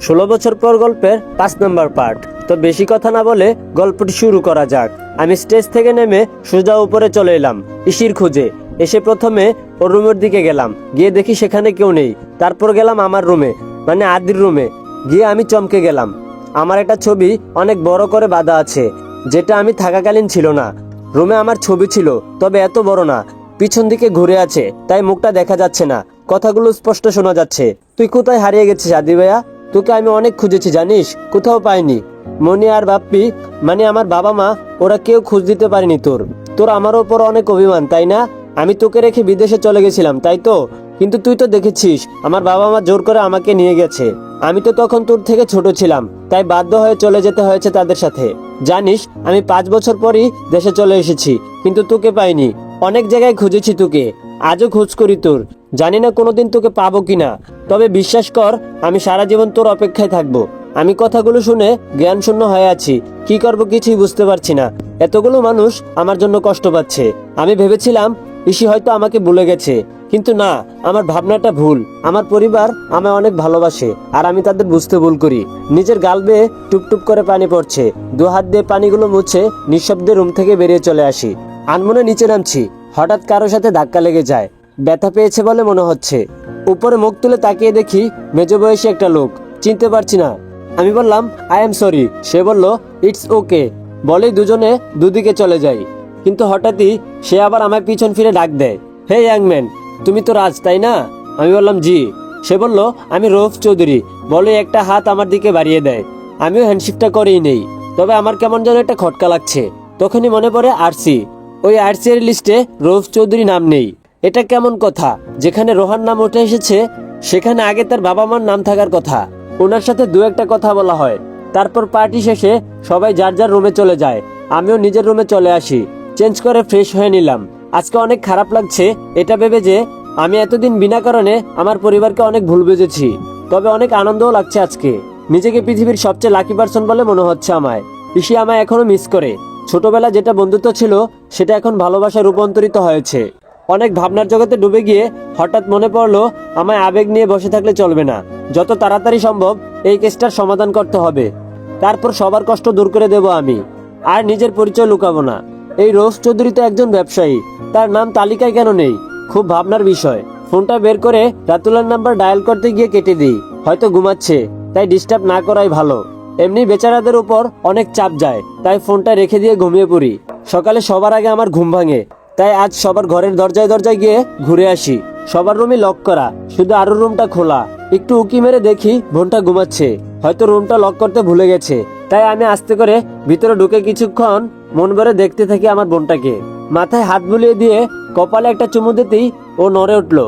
ষোলো বছর পর গল্পের পাঁচ নম্বর পার্ট। তো বেশি কথা না বলে গল্পটি শুরু করা যাক। আমি স্টেজ থেকে নেমে সোজা উপরে চলে এলাম ইসির খুঁজে। এসে প্রথমে ওর রুমের দিকে গেলাম। গিয়ে দেখি সেখানে কেউ নেই। তারপর গেলাম আমার রুমে মানে আদির রুমে। গিয়ে আমি চমকে গেলাম। আমার একটা ছবি অনেক বড় করে বাঁধা আছে, যেটা আমি থাকাকালীন ছিল না। রুমে আমার ছবি ছিল, তবে এত বড় না। পিছন দিকে ঘুরে আছে, তাই মুখটা দেখা যাচ্ছে না। কথাগুলো স্পষ্ট শোনা যাচ্ছে। তুই কোথায় হারিয়ে গেছিস আদি ভাইয়া? তোকে আমি অনেক খুঁজেছি, জানিস? কোথাও পাইনি। মনি আর বাপ্পি মানে আমার বাবা মা, ওরা কেউ খোঁজ দিতে পারেনি তোর। তোর আমার ওপর অনেক অভিমান, তাই না? আমি তোকে রেখে বিদেশে চলে গেছিলাম, তাই তো? কিন্তু তুই তো দেখেছিস, আমার বাবা মা জোর করে আমাকে নিয়ে গেছে। আমি তো তখন তোর থেকে ছোট ছিলাম, তাই বাধ্য হয়ে চলে যেতে হয়েছে তাদের সাথে। জানিস, আমি পাঁচ বছর পরই দেশে চলে এসেছি, কিন্তু তোকে পাইনি। অনেক জায়গায় খুঁজেছি তোকে, আজও খোঁজ করি তোর। জানি না কোনোদিন তোকে পাবো কিনা। তবে বিশ্বাস কর, আমি সারা জীবন তোর অপেক্ষায় থাকব। আমি কথাগুলো শুনে জ্ঞান শূন্য হয়ে আছি। কি করব কিছুই বুঝতে পারছি না। এতগুলো মানুষ আমার জন্য কষ্ট পাচ্ছে। আমি ভেবেছিলাম, ইসি হয়তো আমাকে ভুলে গেছে। কিন্তু না, আমার ভাবনাটা ভুল। আমার পরিবার আমায় অনেক ভালোবাসে, আর আমি তাদের বুঝতে ভুল করি। নিজের গাল বেয়ে টুপটুপ করে পানি পড়ছে। দু হাত দিয়ে পানিগুলো মুছে নিঃশব্দে রুম থেকে বেরিয়ে চলে আসি। আনমনে নিচে নামছি। হঠাৎ কারও সাথে ধাক্কা লেগে যায়। ব্যথা পেয়েছে বলে মনে হচ্ছে। উপরে মুখ তুলে তাকিয়ে দেখি মেজ বয়সী একটা লোক। চিনতে পারছি না। আমি বললাম আই এম সরি সে বলল ইটস ওকে বলেই দুজনে দুদিকে চলে যাই। কিন্তু হঠাৎই সে আবার আমায় পিছন ফিরে ডাক দেয় হে ইয়াংম্যান তুমি তো রাজ, তাই না? আমি বললাম, জি। সে বলল, আমি রৌফ চৌধুরী। বলে একটা হাত আমার দিকে বাড়িয়ে দেয়। আমিও হ্যান্ডশিপটা করেই নেই। তবে আমার কেমন যেন একটা খটকা লাগছে। তখনই মনে পড়ে আরসি। ওই আরসি এর লিস্টে রৌফ চৌধুরী নাম নেই। এটা কেমন কথা? যেখানে রোহান নাম উঠে এসেছে, সেখানে আগে তার বাবা মার নাম থাকার কথা। ওনার সাথে দু একটা কথা বলা হয়। তারপর পার্টি শেষে সবাই যার যার রুমে চলে যায়। আমিও নিজের রুমে চলে আসি। চেঞ্জ করে ফ্রেশ হয়ে নিলাম। আজকে অনেক খারাপ লাগছে, এটা ভেবে যে আমি এতদিন বিনা কারণে আমার পরিবারকে অনেক ভুল বুঝেছি। তবে অনেক আনন্দও লাগছে আজকে। নিজেকে পৃথিবীর সবচেয়ে লাকি পার্সন বলে মনে হচ্ছে আমায়। ইসি আমায় এখনও মিস করে। ছোটবেলা যেটা বন্ধুত্ব ছিল, সেটা এখন ভালোবাসায় রূপান্তরিত হয়েছে। অনেক ভাবনার জগতে ডুবে গিয়ে হঠাৎ মনে পড়ল, আমায় আবেগ নিয়ে বসে থাকলে চলবে না। যত তাড়াতাড়ি সম্ভব এই কেসটার সমাধান করতে হবে। তারপর সবার কষ্ট দূর করে দেব আমি। আর নিজের পরিচয় লুকাবো না। এই রোজ চৌধুরী তো একজন ব্যবসায়ী। তার নাম তালিকায় কেন নেই? খুব ভাবনার বিষয়। ফোনটা বের করে রাতুলার নাম্বার ডায়াল করতে গিয়ে কেটে দিই। হয়তো ঘুমাচ্ছে, তাই ডিস্টার্ব না করাই ভালো। এমনি বেচারাদের উপর অনেক চাপ যায়, তাই ফোনটা রেখে দিয়ে ঘুমিয়ে পড়ি। সকালে সবার আগে আমার ঘুম ভাঙে। তাই আজ সবার ঘরের দরজায় দরজায় গিয়ে ঘুরে আসি। সবার রুমই লক করা, শুধু আরও রুমটা খোলা। একটু উকি মেরে দেখি বোনটা ঘুমাচ্ছে। হয়তো রুমটা লক করতে ভুলে গেছে। তাই আমি আস্তে করে ভিতরে ঢুকে কিছুক্ষণ মন ভরে দেখতে থাকি আমার বোনটাকে। মাথায় হাত বুলিয়ে দিয়ে কপালে একটা চুমু দিতেই ও নড়ে উঠল।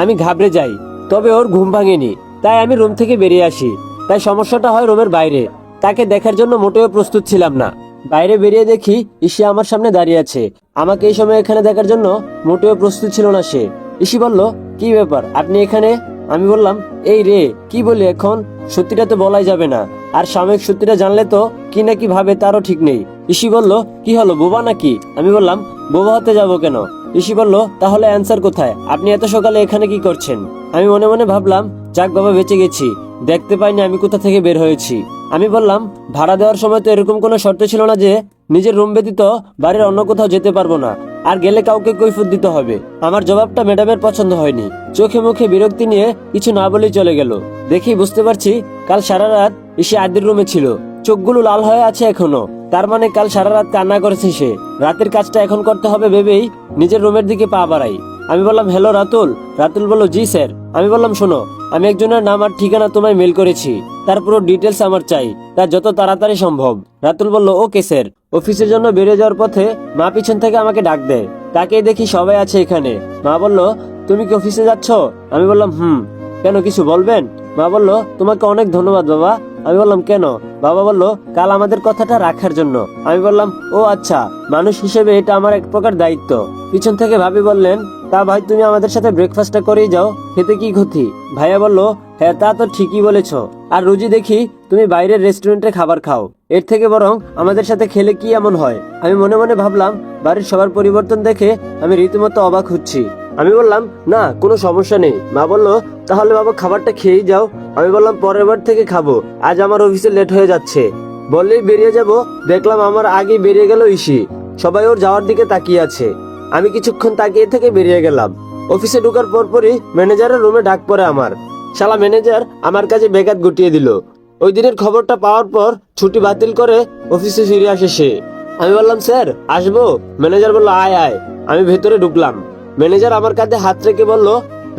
আমি ঘাবড়ে যাই, তবে ওর ঘুম ভাঙেনি। তাই আমি রুম থেকে বেরিয়ে আসি। তাই সমস্যাটা হয় রুমের বাইরে। তাকে দেখার জন্য মোটেও প্রস্তুত ছিলাম না। বাইরে বেরিয়ে দেখি ইসি আমার সামনে দাঁড়িয়ে আছে। আমাকে এই সময় এখানে দেখার জন্য মোটেও প্রস্তুত ছিল না সে। ইসি বলল, কি ব্যাপার? আপনি এখানে? আমি বললাম, এই রে, কি বলি এখন? সত্যিটা তো বলাই যাবে না। আর সাময়িক সত্যিটা জানলে তো কি নাকি ভাবে তারও ঠিক নেই। ইসি বলল, কি হলো, বোবা নাকি? আমি বললাম, বোবা হতে যাব কেন? ইসি বলল, তাহলে অ্যান্সার কোথায়? আপনি এত সকালে এখানে কি করছেন? আমি মনে মনে ভাবলাম, যাক বাবা, বেঁচে গেছি। দেখতে পাইনি আমি কোথা থেকে বের হয়েছি। আমি বললাম, ভাড়া দেওয়ার সময় তো এরকম কোনো শর্ত ছিল না যে, নিজের রুম ব্যতীত বাড়ির অন্য কোথাও যেতে পারব না। আর গেলে কাউকে কৈফত দিতে হবে। আমার জবাবটা ম্যাডামের পছন্দ হয়নি। চোখে মুখে বিরক্তি নিয়ে কিছু না বলেই চলে গেল। দেখি বুঝতে পারছি, কাল সারা রাত এসে আদির রুমে ছিল। চোখগুলো লাল হয়ে আছে এখনও। তার মানে কাল সারা রাত কান্না করেছে সে। রাতের কাজটা এখন করতে হবে ভেবেই নিজের রুমের দিকে পা বাড়াই। আমি বললাম, হ্যালো রাতুল। রাতুল বলল, জি স্যার। আমি বললাম, শোনো, আমি একজনের নাম আর ঠিকানা তোমায় মেল করেছি। তার পুরো ডিটেলস আমার চাই। তা যত তাড়াতাড়ি সম্ভব। রাতুল বলল, ওকে স্যার। অফিসের জন্য বেরিয়ে যাওয়ার পথে মা পিছন থেকে আমাকে ডাক দেয়। তাকে দেখি সবাই আছে এখানে। মা বলল, তুমি কি অফিসে যাচ্ছ? আমি বললাম, হুম। কেন, কিছু বলবেন? মা বলল, তোমাকে অনেক ধন্যবাদ বাবা। আমি বললাম, কেন? বাবা বলল, কাল আমাদের কথাটা রাখার জন্য। আমি বললাম, ও আচ্ছা মানুষ হিসেবে এটা আমার এক প্রকার দায়িত্ব। পিছন থেকে ভাবি বললেন, তা ভাই, তুমি আমাদের সাথে ব্রেকফাস্টটা করেই যাও, খেতে কি ক্ষতি? ভাইয়া বলল হ্যাঁ তা তো ঠিকই বলেছ। আর রুজি দেখি, তুমি বাইরের রেস্টুরেন্টে খাবার খাও। এর থেকে বরং আমাদের সাথে খেলে কি এমন হয়? আমি মনে মনে ভাবলাম, বাড়ির সবার পরিবর্তন দেখে আমি রীতিমতো অবাক হচ্ছি। আমি বললাম, না, কোনো সমস্যা নেই। মা বলল, তাহলে বাবা খাবারটা খেয়েই যাও। আমি বললাম, পরের বার থেকে খাব। আজ আমার অফিসে লেট হয়ে যাচ্ছে। বললেই বেরিয়ে যাব। দেখলাম আমার আগে বেরিয়ে গেল ইসি। সবাই ওর যাওয়ার দিকে তাকিয়ে আছে। আমি কিছুক্ষণ তাকিয়ে থেকে বেরিয়ে গেলাম। অফিসে ঢোকার পরপরই ম্যানেজারের রুমে ডাক পড়ে আমার। শালা ম্যানেজার আমার কাছে বেকাত গুটিয়ে দিল। ওই দিনের খবরটা পাওয়ার পর ছুটি বাতিল করে অফিসে ফিরে আসে সে। আমি বললাম, স্যার, আসব? ম্যানেজার বলল, আয় আয়। আমি ভেতরে ঢুকলাম। ম্যানেজার আমার কাঁধে হাত রেখে বলল,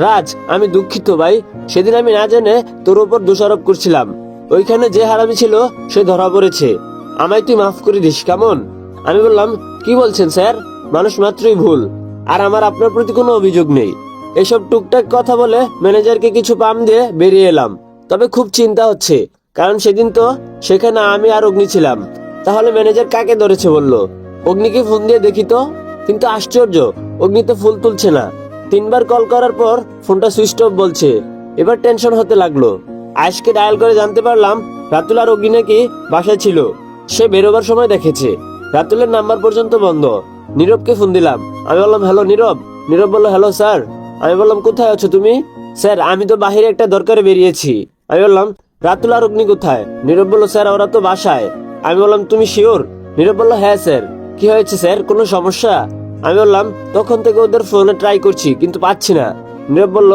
রাজ, আমি দুঃখিত ভাই, সেদিন আমি না জেনে তোর উপর দোষারোপ করছিলাম। ওইখানে যে হারামি ছিল, সে ধরা পড়েছে। আমায় তুই মাফ করে দিস, কেমন? আমি বললাম, কি বলছেন, স্যার? মানুষ মাত্রই ভুল, আর আমার আপনার প্রতি কোনো অভিযোগ নেই। এসব টুকটাক কথা বলে ম্যানেজারকে কিছু পাম দিয়ে বেরিয়ে এলাম। তবে খুব চিন্তা হচ্ছে, কারণ সেদিন তো সেখানে আমি আর অগ্নি ছিলাম। তাহলে ম্যানেজার কাকে ধরেছে বলল? অগ্নিকে ফোন দিয়ে দেখি তো। কিন্তু আশ্চর্য অগ্নি তো ফুল তুলছে না। তিনবার কল করার পর ফোনটা সুইচ অফ বলছে। এবার টেনশন হতে লাগল। আজকে ডায়াল করে জানতে পারলাম, রাতুল আর অগ্নি নাকি বাসায় ছিল। সে বেরোবার সময় দেখেছে। রাতুলের নাম্বার পর্যন্ত বন্ধ। নীরবকে ফোন দিলাম। আমি বললাম, হ্যালো নীরব। নীরব বলল, হ্যালো স্যার। আমি বললাম, কোথায় আছো তুমি? স্যার, আমি তো বাহিরে একটা দরকারে বেরিয়েছি। আমি বললাম, রাতুল আর অগ্নি কোথায়? নীরব বলল, স্যার, ওরা তো বাসায়। আমি বললাম, তুমি শিওর? নীরব বলল হ্যাঁ স্যার। কি হয়েছে, স্যার? কোনো সমস্যা? আমি বললাম, তখন থেকে ওদের ফোনে ট্রাই করছি, কিন্তু পাচ্ছি না। নীরব বলল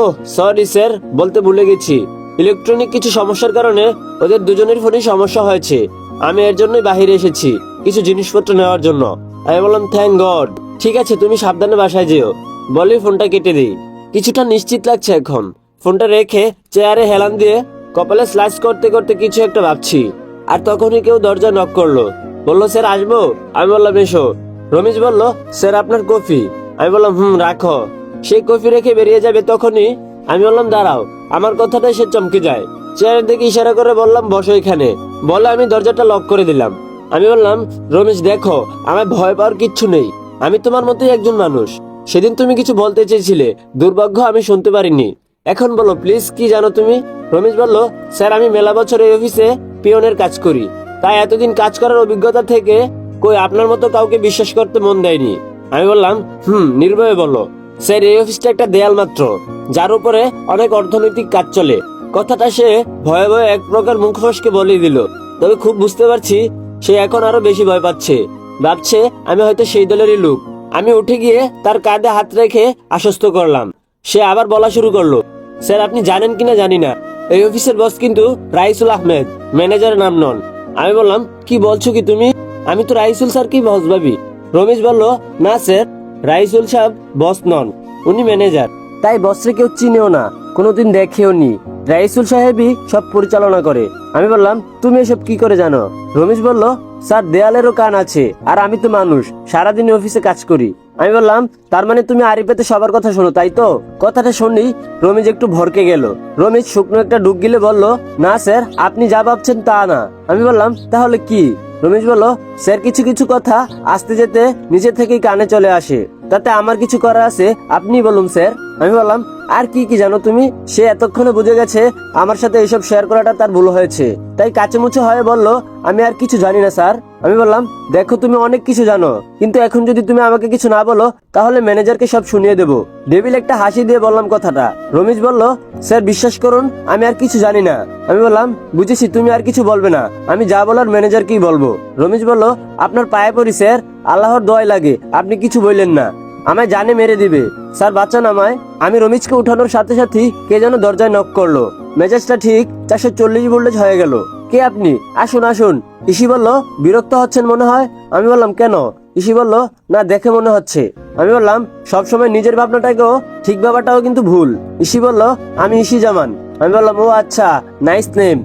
ও সরি স্যার, বলতে ভুলে গেছি। ইলেকট্রনিক কিছু সমস্যার কারণে ওদের দুজনের ফোনেই সমস্যা হয়েছে। আমি এর জন্যই বাহিরে এসেছি, কিছু জিনিসপত্র নেওয়ার জন্য। আমি বললাম থ্যাংক গড ঠিক আছে, তুমি সাবধানে বাসায় যেও। বলি, ফোনটা কেটে দিই। কিছুটা নিশ্চিত লাগছে এখন। ফোনটা রেখে চেয়ারে হেলান দিয়ে কপালে স্লাইস করতে করতে কিছু একটা ভাবছি। আর তখনই কেউ দরজা নক করল। বলল, স্যার, আসব? আমি বললাম, এসো। রমেশ বলল, স্যার, আপনার কফি। আমি বললাম, হুম, রাখো। সেই কফি রেখে বেরিয়ে যাবে তখনই। আমি বললাম, দাঁড়াও, আমার কথাটাই সে চমকে যায়। চেয়ারের দিকে ইশারা করে বললাম, বসো এখানে। বলে আমি দরজাটা লক করে দিলাম। আমি বললাম, রমেশ, দেখো আমার ভয় পাওয়ার কিচ্ছু নেই। আমি তোমার মতোই একজন মানুষ। সেদিন তুমি কিছু বলতে চেয়েছিলে। দুর্ভাগ্য, আমি শুনতে পারিনি। এখন বলো, প্লিজ, কি জানো তুমি? রমেশ বলল, স্যার, আমি মেলা বছর এই অফিসে পিয়নের কাজ করি। তাই এতদিন কাজ করার অভিজ্ঞতা থেকে কই আপনার মতো কাউকে বিশ্বাস করতে মন দেয়নি। আমি বললাম, হুম, নির্ভয়ে বলো। স্যার, এই অফিসটা একটা দেয়াল মাত্র, যার উপরে অনেক অর্থনৈতিক কাজ চলে। কথাটা সে ভয়ে ভয়ে এক প্রকার মুখ ফসকে বলে দিল। তবে খুব বুঝতে পারছি, সে এখন আরও বেশি ভয় পাচ্ছে। ভাবছে, আমি হয়তো সেই দলেরই লোক। আমি উঠে গিয়ে তার কাঁধে হাত রেখে আশ্বস্ত করলাম। সে আবার বলা শুরু করল, স্যার, আপনি জানেন কিনা জানি না। এই অফিসের বস কিন্তু রাইসুল আহমেদ, ম্যানেজারের নাম নন। আমি বললাম, কি বলছো কি তুমি? আমি তো রাইসুল স্যার কি বস ভাবি। রমেশ বলল, না স্যার, রাইসুল সাহেব বস নন, উনি ম্যানেজার। তাই বসরে কেউ চিনেও না, কোনোদিন দেখেও নি। রাইসুল সাহেবই সব পরিচালনা করে। আমি বললাম, তুমি এসব কি করে জানো? রমেশ বলল, স্যার, দেয়ালেরও কান আছে, আর আমি তো মানুষ সারাদিন অফিসে কাজ করি। আমি বললাম, তার মানে তুমি আরিফেতে সবার কথা শোনো, তাই তো? কথাটা শুনি রমেশ একটু ভরকে গেল। রমেশ শুকনো একটা ডুব গিলে বলল, না, স্যার, আপনি যা ভাবছেন তা না। আমি বললাম, তাহলে কি? রমেশ বলল, স্যার, কিছু কিছু কথা আসতে যেতে নিজে থেকেই কানে চলে আসে। তাতে আমার কিছু করা আছে। আপনি বলুন, স্যার। আমি বললাম, আর কি কি জানো তুমি? সে এতক্ষণে বুঝে গেছে আমার সাথে এইসব শেয়ার করাটা তার ভুল হয়েছে। তাই কাচেমুচে হয়ে বলল, আমি আর কিছু জানি না, স্যার। আমি বললাম, দেখো, তুমি অনেক কিছু জানো। কিন্তু এখন যদি তুমি আমাকে কিছু না বলো, তাহলে ম্যানেজারকে সব শুনিয়ে দেবো। ডেভিল একটা হাসি দিয়ে বললাম কথাটা। রমেশ বলল, স্যার, বিশ্বাস করুন, আমি আর কিছু জানি না। আমি বললাম, বুঝেছি, তুমি আর কিছু বলবে না। আমি যা বলার ম্যানেজারকেই বলব। রমেশ বলল, আপনার পায়ে পড়ি, স্যার। আল্লাহর দয় লাগে। আপনি কিছু বললেন না। আমায় জানে মেরে দিবে। স্যার বাচ্চা নামায় আমি রমিজকে উঠানোর সাথে সাথে কে যেন দরজায় নক করল। মেজাজটা ঠিক, চারশো চল্লিশ ভোল্টেজ হয়ে গেল। কে আপনি? আসুন আসুন। ইসি বলল, বিরক্ত হচ্ছেন মনে হয়? আমি বললাম, কেন? ইসি বলল, না, দেখে মনে হচ্ছে। আমি বললাম, সবসময় নিজের ভাবনাটাকেও, ঠিক ভাবাটাও কিন্তু ভুল। ইসি বলল, আমি ইসি জামান। আমি বললাম, ও আচ্ছা নাইস নেম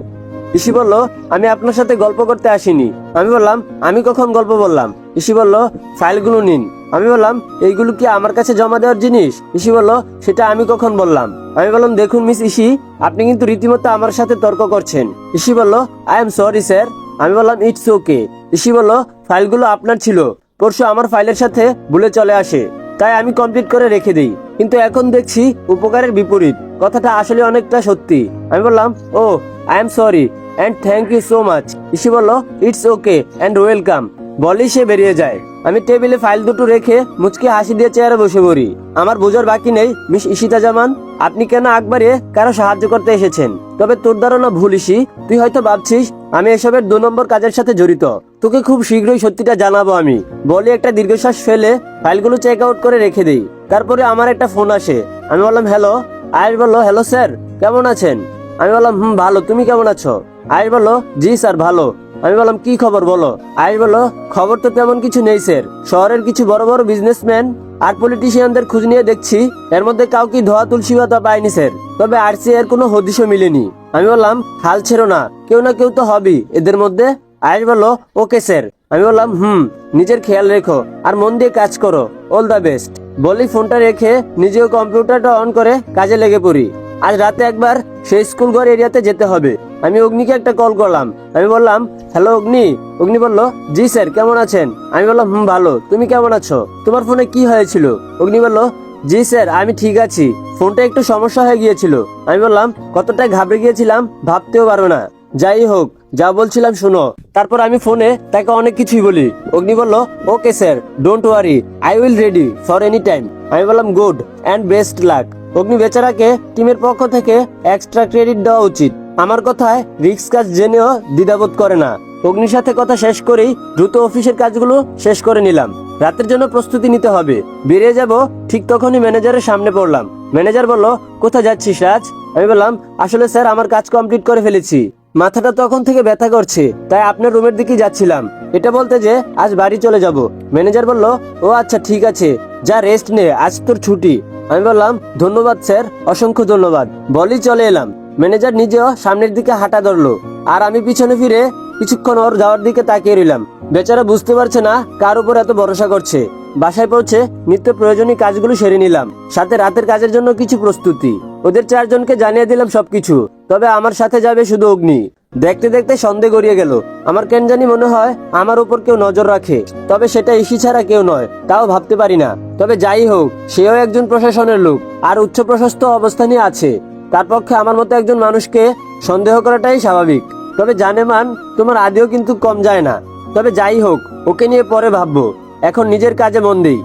ইসি বলল, আমি আপনার সাথে গল্প করতে আসিনি। আমি বললাম, আমি কখন গল্প বললাম? ইসি বলল, ফাইলগুলো নিন। আমি বললাম, এইগুলো কি আমার কাছে জমা দেওয়ার জিনিস? ইসি বলল, সেটা আমি কখন বললাম? আমি বললাম, দেখুন মিস ইসি, আপনি কিন্তু রীতিমতো আমার সাথে তর্ক করছেন। ইসি বলল, আই এম সরি, স্যার। আমি বললাম, ইটস ওকে। ইসি বলল, ফাইলগুলো আপনার ছিল। পরশু আমার ফাইলের সাথে ভুলে চলে আসে। তাই আমি কমপ্লিট করে রেখে দিই। কিন্তু এখন দেখছি উপকারের বিপরীত। কথাটা আসলে অনেকটা সত্যি। আমি বললাম ও I am sorry. And thank you so much EC বলল ইটস ওকে অ্যান্ড ওয়েলকাম বলেই সে বেরিয়ে যায়। আমি টেবিলে ফাইল দুটো রেখে মুচকি হাসি দিয়ে চেয়ারে বসে পড়ি। আমার বোঝার বাকি নেই, মিস ইশিতা জামান আপনি কেন আকবারে কারও সাহায্য করতে এসেছেন? তবে তোর ধারণা ভুল ইসি। তুই হয়তো ভাবছিস, আমি এসবের দু নম্বর কাজের সাথে জড়িত। তোকে খুব শীঘ্রই সত্যিটা জানাব আমি। বলে, একটা দীর্ঘশ্বাস ফেলে ফাইলগুলো চেক আউট করে রেখে দিই। তারপরে আমার একটা ফোন আসে। আমি বললাম হ্যালো আয়েশ বলল হ্যালো স্যার কেমন আছেন? আমি বললাম, হুম, ভালো। তুমি কেমন আছো? আয়েশ বলল, জি স্যার, ভালো। আমি বললাম, কি খবর বলো? আয়েশ বলল, খবর তো তেমন কিছু নেই স্যার। শহরের কিছু বড় বড় বিজনেসম্যান আর পলিটিশিয়ানদের খোঁজ নিয়ে দেখছি। এর মধ্যে কাউকে ধোয়া, তুলসী পাতা পাইনি স্যার। তবে আর আরসি এর কোনো হদিশও মিলেনি। আমি বললাম, হাল ছেড়ো না। কেউ না কেউ তো হবেই এদের মধ্যে। আয়েশ বলল, ওকে স্যার। আমি বললাম, হুম, নিজের খেয়াল রেখো আর মন দিয়ে কাজ করো। অল দ্য বেস্ট বলি, ফোনটা রেখে নিজেও কম্পিউটারটা অন করে কাজে লেগে পড়ি। আজ রাতে একবার সেই স্কুল ঘর এরিয়াতে যেতে হবে। আমি অগ্নিকে একটা কল করলাম। আমি বললাম হ্যালো অগ্নি। অগ্নি বলল, জি স্যার কেমন আছেন? আমি বললাম, হুম, ভালো। তুমি কেমন আছো? তোমার ফোনে কি হয়েছিল? অগ্নি বলল, জি স্যার আমি ঠিক আছি। ফোনটা একটু সমস্যা হয়ে গিয়েছিল। আমি বললাম, কতটা ঘাবড়ে গিয়েছিলাম ভাবতেও পারো না। যাই হোক, যা বলছিলাম শুনো। তারপর আমি ফোনে তাকে অনেক কিছুই বলি। অগ্নি বলল okay sir don't worry I will ready for any time আমি বললাম গুড অ্যান্ড বেস্ট লাক অগ্নি বেচারাকে টিমের পক্ষ থেকে এক্সট্রা ক্রেডিট দেওয়া উচিত। আমার কথায় রিক্স কাজ জেনেও দ্বিধাবোধ করে না। অগ্নির সাথে কথা শেষ করেই দ্রুত অফিসের কাজগুলো শেষ করে নিলাম। রাতের জন্য প্রস্তুতি নিতে হবে। বেরিয়ে যাব ঠিক তখনই ম্যানেজারের সামনে পড়লাম। ম্যানেজার বলল, কোথায় যাচ্ছিস রাজ? আমি বললাম, আসলে স্যার, আমার কাজ কমপ্লিট করে ফেলেছি। মাথাটা তখন থেকে ব্যথা করছে, তাই আপনার রুমের দিকে যাচ্ছিলাম। এটা বলতে যে, আজ বাড়ি চলে যাব। ম্যানেজার বলল, ও আচ্ছা ঠিক আছে। যা রেস্ট নে, আজ তোর ছুটি। আমি বললাম, ধন্যবাদ, স্যার। অসংখ্য ধন্যবাদ। বলি চলে এলাম। ম্যানেজার নিজেও সামনের দিকে হাঁটা ধরলো। আর আমি পিছনে ফিরে কিছুক্ষণ ওর যাওয়ার দিকে তাকিয়ে রইলাম। বেচারা বুঝতে পারছে না কার উপর এত ভরসা করছে। বাসায় পৌঁছে নিত্য প্রয়োজনীয় কাজগুলো সেরে নিলাম। সাথে রাতের কাজের জন্য কিছু প্রস্তুতি। ওদের চারজনকে জানিয়ে দিলাম সবকিছু। তবে আমার সাথে যাবে শুধু অগ্নি। দেখতে দেখতে সন্দেহ গড়িয়ে গেল। আমার কেন জানি মনে হয় আমার উপর কেউ নজর রাখে। তবে সেটা ইসি ছাড়া কেউ নয়, তাও ভাবতে পারি না। তবে যাই হোক, সেও একজন প্রশাসনের লোক, আর উচ্চ প্রশস্ত অবস্থানে আছে। তার পক্ষে আমার মতো একজন মানুষকে সন্দেহ করাটাই স্বাভাবিক। তবে জানে মান, তোমার আদেও কিন্তু কম যায় না। তবে যাই হোক, ওকে নিয়ে পরে ভাববো। এখন নিজের কাজে মন দেই।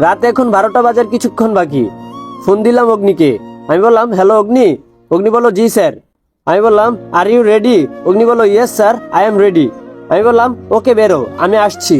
রাত এখন বারোটা বাজার কিছুক্ষণ বাকি। ফোন দিলাম অগ্নিকে। আমি বললাম, হ্যালো অগ্নি অগ্নি বলল, জি, স্যার। আমি বললাম আর ইউ রেডি অগ্নি বলল yes sir I am ready আমি বললাম ওকে বেরো, আমি আসছি।